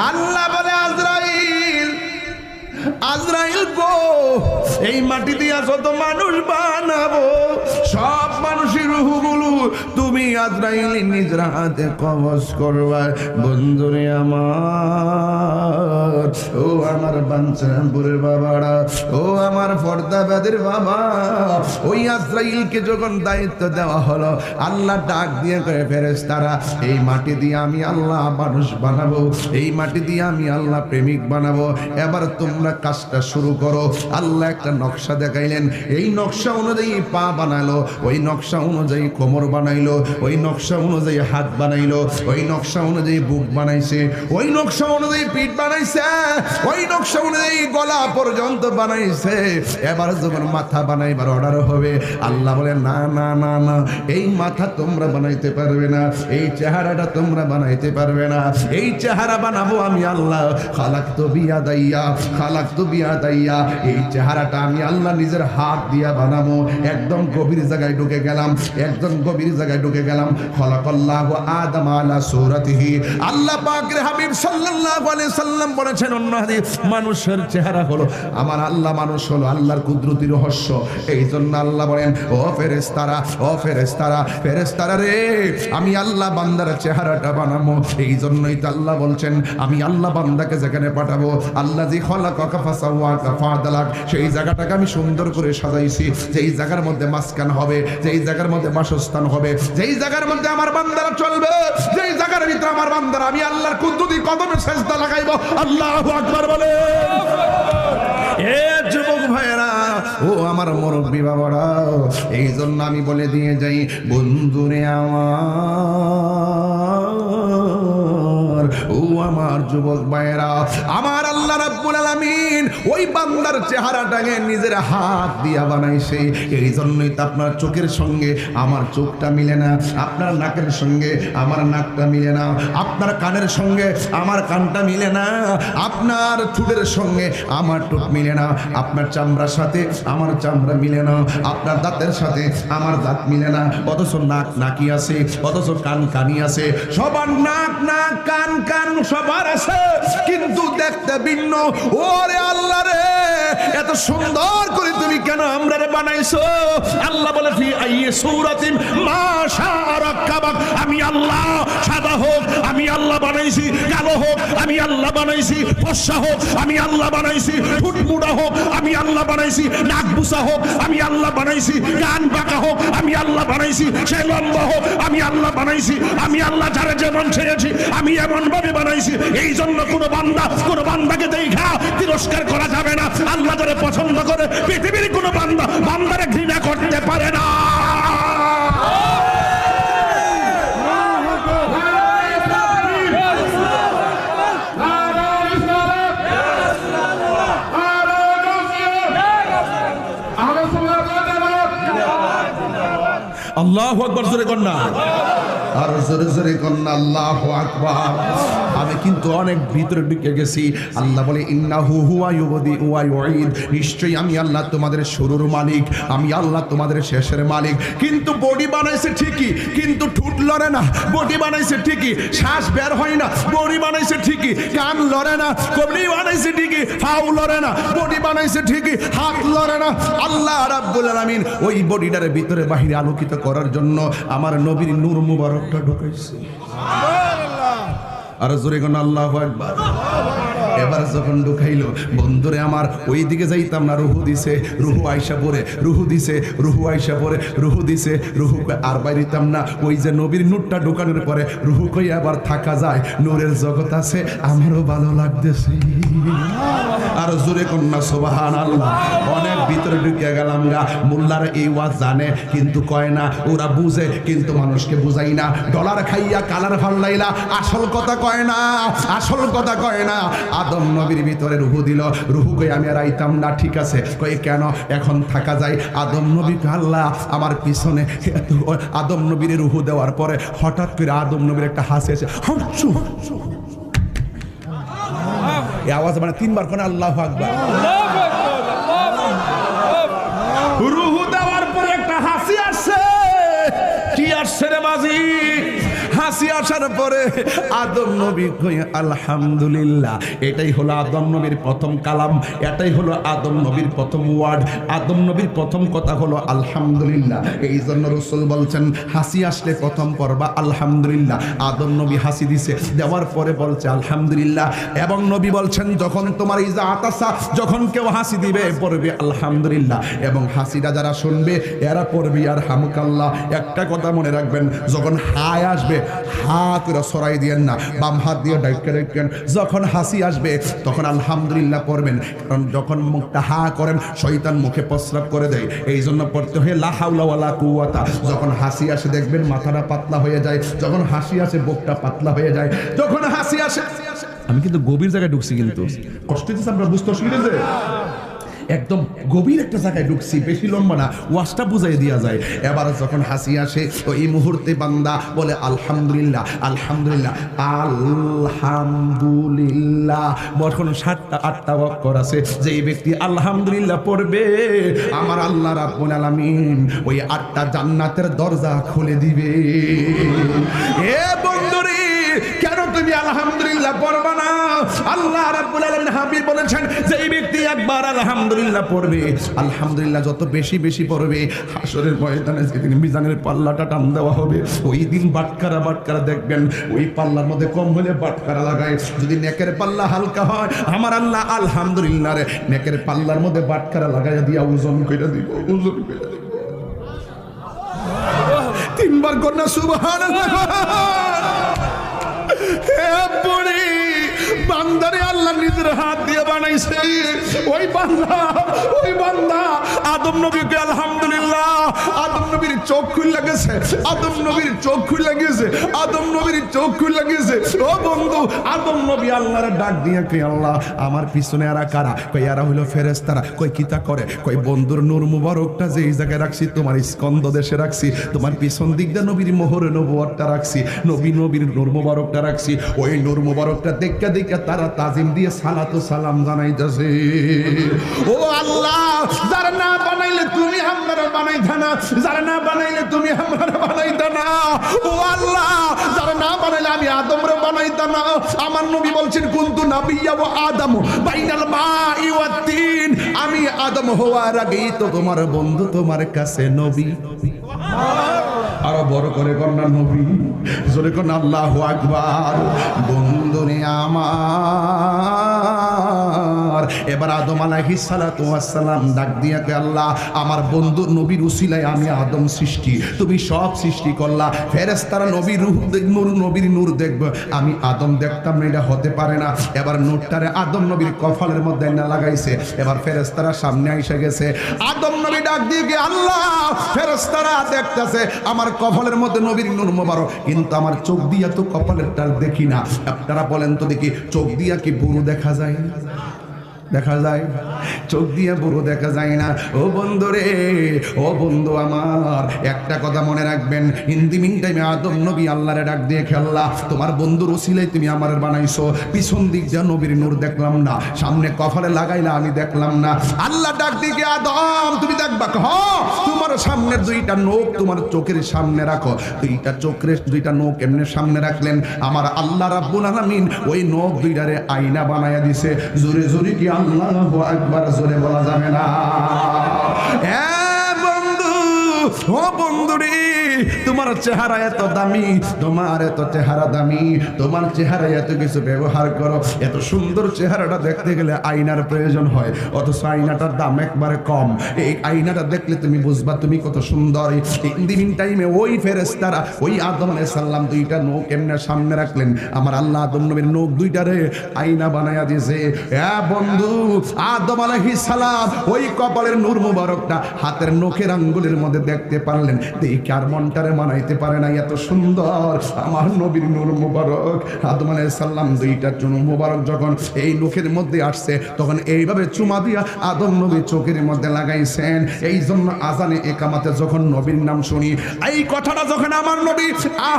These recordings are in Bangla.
আল্লাহ বলে আজরাইল আজরাইল গো এই মাটি দিয়া যত মানুষ বানাবো তুমি আজরাইল নিজের হাতে কবজ করবা বন্ধুরে আমার, ও আমার বাঞ্ছারামপুরের বাবারা, ও আমার ফর্দাবাদের বাবা, ওই আজরাইলকে যখন দায়িত্ব দেওয়া হলো, আল্লাহ ডাক দিয়ে করে ফেরেস তারা এই মাটি দিয়ে আমি আল্লাহ মানুষ বানাবো, এই মাটি দিয়ে আমি আল্লাহ প্রেমিক বানাবো। এবার তোমরা কাজটা শুরু করো। আল্লাহ একটা নকশা দেখাইলেন। এই নকশা অনুযায়ী পা বানালো, ওই নকশা অনুযায়ী কোমর বানাইলো ওই নকশা অনুযায়ী হাত বানাইলো, ওই নকশা অনুযায়ী বুক বানাইছে, ওই নকশা অনুযায়ী পিঠ বানাইছে, ওই নকশা অনুযায়ী গলা পর্যন্ত বানাইছে। এবার যখন মাথা বানাইবার অর্ডার হবে, আল্লাহ বলে, না না না না, এই মাথা তোমরা বানাইতে পারবে না, এই চেহারাটা তোমরা বানাইতে পারবে না, এই চেহারা বানাবো আমি আল্লাহ। খালাক তো বিয়া দাইয়া খালাক তো বিয়া দাইয়া এই চেহারাটা আমি আল্লাহ নিজের হাত দিয়া বানাবো। একদম গভীর জায়গায় ঢুকে গেলাম, একদম গভীর জায়গায় ঢুকে গেলাম। খলাকাল্লাহ আদম আলা সূরাতিহি। আল্লাহ পাকের হাবিব সাল্লাল্লাহু আলাইহি সাল্লাম বলেছেন, অন্য হাদিস, মানুষের চেহারা হলো, আমার আল্লাহ মানুষ হলো আল্লাহর কুদরতি রহস্য। এই জন্য আল্লাহ বলেন, ও ফেরেশতারা ও ফেরেশতারা ফেরেশতারা রে, আমি আল্লাহ বান্দার চেহারাটা বানাবো। এই জন্যই তো আল্লাহ বলছেন, আমি আল্লাহ বান্দাকে যেখানে পাঠাবো আল্লাহ যে খলা কাফা সাওয়া কাফা দালাক সেই জায়গাটাকে আমি সুন্দর করে সাজাইছি। যেই জায়গার মধ্যে মাসকান হবে, যেই জায়গার মধ্যে বাসস্থান হবে যেই জায়গার মধ্যে আমার বান্দারা চলবে, যেই জায়গার ভিতরে আমার বান্দারা, আমি আল্লাহর কুদ্দুদি কদমে সেজদা লাগাইবো। আল্লাহ আকবার বলে এ যুবক ভাইরা ও আমার মুরব্বী বাবারা এই জন্য আমি বলে দিয়ে যাই, বন্ধুরে আমার, ও আমার যুবক ভাইরা আমার আল্লাহ রাব্বুল আলামিন ওই বান্দার চেহারাটাকে নিজের হাত দিয়া বানাইছে। এই জন্যই তো আপনার চোখের সঙ্গে আমার চোখটা মিলে না, আপনার নাকের সঙ্গে আমার নাকটা মিলে না, আপনার কানের সঙ্গে আমার কানটা মিলে না, আপনার ঠুটের সঙ্গে আমার ঠোঁট মিলে না, আপনার চামড়ার সাথে আমার চামড়া মিলে না, আপনার দাঁতের সাথে আমার দাঁত মিলে না, অথচ নাক নাকি আছে, অথচ কান কানি আছে, সবার নাক নাক, কান কান সবার আছে কিন্তু দেখতে ভিন্ন। ওরে আল্লাহ রে! এত সুন্দর করে তুমি কেন আমরা বানাইছো? আল্লাহ বলে আমি আল্লাহ, সাদা হোক, আমি আল্লাহ বানাইছি, কালো হোক, আমি আল্লাহ বানাইছি, ফর্সা হোক, আমি আল্লাহ বানাইছি ফুটমুড়া হোক, আমি আল্লাহ বানাইছি নাক বুসা হোক, আমি আল্লাহ বানাইছি, কান বাঁকা হোক, আমি আল্লাহ বানাইছি, সে লম্বা হোক, আমি আল্লাহ বানাইছি, আমি আল্লাহ যারা যেমন ছেড়েছি, আমি এমন ভাবে বানাইছি। এই জন্য কোনো বান্দা, কোনো বান্দাকে দেখা তিরস্কার করা যাবে না। আল্লাহ যারা পছন্দ করে পৃথিবীর কোনো বান্দা বান্দারে ঘৃণা করতে পারে না। আল্লাহ আকবর, জোরে কন্যা আর জোরে জোরে কন্যা, আল্লাহ আকবার। আমি কিন্তু অনেক ভিতরে ঢুকে গেছি। আল্লাহ বলে, ইন্নাহু হুয়া ইউবদি ওয়া ইউঈদ। নিশ্চয়ই আমি আল্লাহ তোমাদের শুরুর মালিক। আমি আল্লাহ তোমাদের শেষের মালিক। কিন্তু বডি বানাইছে ঠিকই, কিন্তু ঠুট লড়ে না। বডি বানাইছে ঠিকই, শ্বাস বের হয় না। বডি বানাইছে ঠিকই, কান লড়ে না। কবলি বানাইছে ঠিকই, ফাউ লড়ে না। বডি বানাইছে ঠিকই, হাত লড়ে না। আল্লাহ রাব্বুল আলামিন ওই বডিটার ভিতরে বাহিরে আলোকিত করার জন্য আমার নবীর নূর মুবারকটা ঢুকাইছে। আর জোরে কোন আল্লাহ একবার এবার যখন ঢুকাইলো, বন্ধুরে আমার ওই দিকে যাইতাম না, রুহু দিছে, রুহু আইসা পরে রুহু দিছে, রুহু আইসা পরে রুহু দিছে, রুহু আর বাইরিতাম না, ওই যে নবীর নূরটা ঢুকানোর পরে, রুহু কই আবার থাকা যায়, নূরের জগৎ আছে, আমারও ভালো লাগতেছে। আর জোরে কন্যা সোবাহান আল্লাহ অনেক ভিতরে ঢুকিয়ে গেলাম গা, মোল্লার এই ওয়াজ জানে, কিন্তু কয় না, ওরা বুঝে, কিন্তু মানুষকে বুঝাই না, ডলার খাইয়া, কালার ফাল্লাইলা, আসল কথা কয় না, আসল কথা কয় না আদম নবীর ভিতরে রুহু দিল। রুহু কই আমি আর আইতাম না, ঠিক আছে। কই কেন? এখন থাকা যায়। আদম নবী আল্লাহ, আমার পিছনে আদম নবীর রুহু দেওয়ার পরে হঠাৎ করে আদম নবীর একটা হাসি আছে হাঁচু এই আওয়াজ মানে তিনবার কোন আল্লাহ আকবার। রুহু দেওয়ার পরে একটা হাসি আসছে কি আসছে রে বাজি হাসি আসার পরে আদম নবী কই, আলহামদুলিল্লাহ, এটাই হলো আদম নবীর প্রথম কালাম, এটাই হলো আদম নবীর প্রথম ওয়ার্ড, আদম নবীর প্রথম কথা হলো আলহামদুলিল্লাহ। এই জন্য রসুল বলছেন, হাসি আসলে প্রথম পর্বা, আলহামদুলিল্লাহ। আদম নবী হাসি দিছে, দেওয়ার পরে বলছে, আলহামদুলিল্লাহ। এবং নবী বলছেন, যখন তোমার ইজা আতাসা যখন কেউ হাসি দিবে, পড়বে আলহামদুলিল্লাহ। এবং হাসিটা যারা শুনবে, এরা পড়বে, আর হামকাল্লাহ, একটা কথা মনে রাখবেন, যখন হায় আসবে হা করে সরাই দিয়েন না বাম হাত দিয়ে ডাইকে ডাইকেন। যখন হাসি আসবে তখন আলহামদুলিল্লাহ পড়বেন কারণ যখন মুখটা হা করেন শয়তান মুখে প্রস্রাব করে দেয়। এই জন্য পড়তে হয় লা হাওলা ওয়ালা কুওয়াতা। যখন হাসি আসে দেখবেন মাথাটা পাতলা হয়ে যায়। যখন হাসি আসে বুকটা পাতলা হয়ে যায়। যখন হাসি আসে আমি কিন্তু গভীর জায়গায় ঢুকছি কিন্তু। কষ্ট হচ্ছে আপনার বুঝতে অসুবিধা? একদম গভীর একটা জায়গায় ঢুকছি, বেশি লম্বা না, ওয়াশটা বুঝাই দেওয়া যায়। এবার যখন হাসি আসে এই মুহূর্তে বান্দা বলে, আলহামদুলিল্লাহ আলহামদুলিল্লাহ আলহামদুলিল্লাহ। এখন সাতটা, আটটা অক্ষর আছে, যে ব্যক্তি আলহামদুলিল্লাহ পড়বে। আমার আল্লাহ রাব্বুল আলামিন ওই আটটা জান্নাতের দরজা খুলে দিবে। এ বন্ধুরে কেন তুমি আলহামদুলিল্লাহ পড়বা না? আল্লাহ রাব্বুল আলামিন হাবিব বলেছেন যে এই ব্যক্তি একবার আলহামদুলিল্লাহ পড়বে, আলহামদুলিল্লাহ যত বেশি বেশি পড়বে, হাসরের ময়দানে যেদিন মিজানের পাল্লাটা টান দেওয়া হবে, ওই দিন বাটকারা বাটকারা দেখবেন, ওই পাল্লার মধ্যে কম হলে বাটকারা লাগায়। যদি নেকের পাল্লা হালকা হয়, আমার আল্লাহ আলহামদুলিল্লাহ রে, নেকের পাল্লার মধ্যে বাটকারা লাগাইয়া দিয়া ওজন কইরা দিব, ওজন কইরা দিব। তিনবার কন্যা সুবহান হে বুড়ি আমার পিছনে এরা কারা? কই এরা হইল ফেরেস্তারা কই কিতা করে? কই বন্ধুর নূর মুবারকটা যে এই জায়গায় রাখছি, তোমার স্কন্দ দেশে রাখছি, তোমার পিছন দিক দিয়ে নবীর মোহর নবুয়ারটা রাখছি, নবী নবীর নূর মুবারকটা রাখছি। ওই নূর মুবারকটা দেখা দেখা তারা তাজিম দিয়ে সালাতু সালাম ও আল্লাহ যারা না বানাইলে তুমি আমরা বানাইতা না যারা না বানাইলে তুমি আমরা বানাইতা না। ও আল্লাহ যারা না বানাইলে আমি আদমরে বানাইতা না। আমার নবী বলছেন কুন্তু নাবিয়া ও আদম বাইনাল মাই ওয়া তিন। আমি আদম হওয়ার আগেই তো তোমার বন্ধু তোমার কাছে নবী। আরও বড় করে কন্যা নবী জোরে কন্যা আল্লাহ আকবার। বন্ধুরে আমার। এবার আদম আলাইহি সালাতু ওয়াসসালাম ডাক দিয়া কে আল্লাহ, আমার বন্ধু নবীর উসিলায় আমি আদম সৃষ্টি। তুমি সব সৃষ্টি করলা, ফেরেশতারা নবীর রূহ নূর, নবীর নূর দেখবে। আমি আদম দেখতাম না, এটা হতে পারে না। এবার নূরটারে আদম নবীর কফলের মধ্যে না লাগাইছে। এবার ফেরেশতারা সামনে এসে গেছে। আদম নবী ডাক দিয়ে কে আল্লাহ, ফেরেশতারা দেখতেছে, আমার কপালের মধ্যে নবীর নূর মোবারক, কিন্তু আমার চোখ দিয়া তো কপালের টাল দেখি না। আপনারা বলেন তো দেখি, চোখ দিয়া কি বুড়ো দেখা যায়? দেখা যায়? চোখ দিয়ে বুড়ো দেখা যায় না। ও বন্ধু রে, ও বন্ধু আমার, একটা কথা মনে রাখবেন হিন্দি মিন টাইমে আদম নবী আল্লাহরে ডাক দিয়ে খেললা, তোমার বন্ধুর ওসিলাই তুমি আমার বানাইছো, পিছন দিক দিয়ে নবীর নূর দেখলাম না, সামনে কফালে লাগাইলা আমি দেখলাম না। আল্লাহ ডাক দিয়ে আদম, তুমি দেখবা, হ, তোমার সামনের দুইটা নোক তোমার চোখের সামনে রাখো। দুইটা চোখের, দুইটা নোক এমনি সামনে রাখলেন। আমার আল্লাহ রাব্বুল আলামিন ওই নোক দুইটারে আয়না বানায়া দিছে। জোরে জোরে কি আল্লাহু একবার জোরে বলা যাবে না। হ্যাঁ বন্ধু ও বন্ধু রে তোমার চেহারা এত দামি, তোমার এত চেহারা দামি, তোমার চেহারা এত কিছু ব্যবহার করো। এত সুন্দর চেহারাটা দেখতে গেলে আয়নার প্রয়োজন হয়, অথচ আয়নাটার দাম একবারে কম। এই আয়নাটা দেখলে তুমি বুঝবা তুমি কত সুন্দর। ইন্দিন টাইমে ওই ফেরেস্তারা ওই আদম আলাইহিস সালাম দুইটা নৌক এমনি সামনে রাখলেন। আমার আল্লাহ আদম নবীর নৌক দুইটারে আয়না বানায়া দিয়েছে। হ্যাঁ বন্ধু, আদম আলাইহিস সালাম ওই কপালের নূর মুবারকটা হাতের নখের আঙ্গুলের মধ্যে দেখতে পারলেন। দেখে আর মনটারে মানাইতে পারে না, এত সুন্দর। আমার নবীর নূর মুবারক। আদম আলাইহিস সালাম দুইটা চুনু মুবারক যখন এই নখের মধ্যে আসছে, তখন এইভাবে চুমা দিয়া আদম নবী চোখের মধ্যে লাগাইছেন। এই জন্য আজানে একামাতে যখন নবীর নাম শুনি, এই কথাটা যখন আমার নবী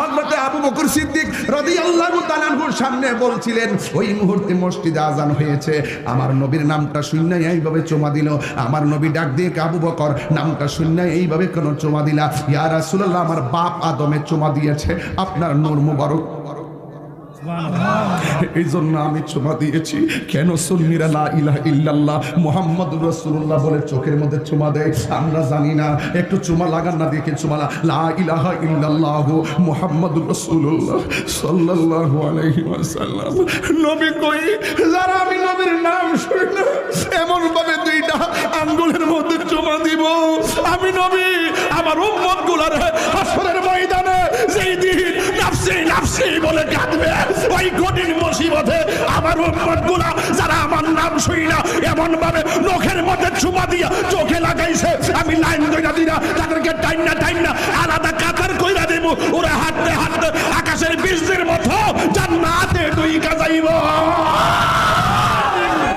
হযরতে আবু বকর সিদ্দিক রাদিয়াল্লাহু তাআলার সামনে বলছিলেন, ওই মুহূর্তে মসজিদে আজান হয়েছে। আমার নবীর নামটা শূন্য এইভাবে চুমা দিল। আমার নবী ডাক দিয়ে, আবু বকর, নামটা শূন্য এইভাবে কোন চুমা দিলা? ইয়া রাসূলুল্লাহ আল্লাহ আমার বাপ আদমে চুমা দিয়েছে। আপনার নূর মুবারক। এই জন্য আমি চুমা দিয়েছি। কেন সুন্নিরা লা ইলাহা ইল্লাল্লাহ মুহাম্মাদুর রাসূলুল্লাহ বলে চোখের মধ্যে চুমা দেয়? আমরা জানি না। একটু চুমা লাগান না দেখে চুমা লা- ইলাহা ইল্লাল্লাহ মুহাম্মাদুর রাসূলুল্লাহ সাল্লাল্লাহু আলাইহি ওয়াসাল্লাম। নবী কই? যারা আমি নবীর নাম শুনি এমন ভাবে দুইটা আঙ্গুলের মধ্যে চুমা দিব। আমি নবী, আমার উম্মত গুলারে হাসরের ময়দানে যেই নাফসি নাফসি বলে কাঁদবে। ওই কঠিন মুসিবতে আমার উম্মতগুলা যারা আমার নাম শুই না এমন ভাবে নখের মধ্যে চুমা দিয়া চোখে লাগাইছে। আমি লাইন কইরা দিনা তাদেরকে টাইম না টাইম না আলাদা কাতার কইরা দেব ওরা হাঁটতে হাঁটতে আকাশের বীজদের মতো জান্নাতে তুই কাজাইব